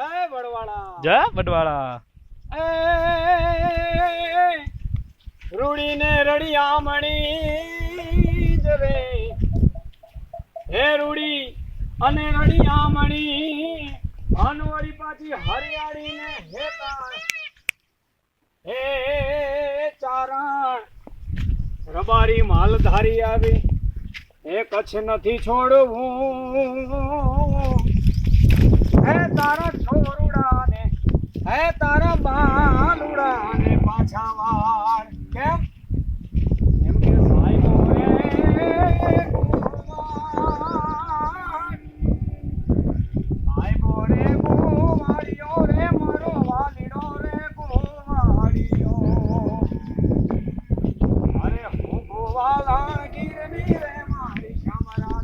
જય વડવાળા. જય વડવાળા. એ રૂડીને રડિયામણી જરે હે રૂડી અને રડિયામણી અનવરી પાછી હરિયાળીને હેતા હે ચારણ રબારી માલધારી આવી. એ કચ્છ નથી છોડવું. હે તારા તારા બાલુડા ને પાછા વાર કેમ? એમ કે ભાઈ મોરે ભાઈ મોરે ગોવાળીઓ રે મારો વાલીડો રે ગોવાળીઓ અરે હું ગોવાલા ગીરની રે મારી શ્યામરા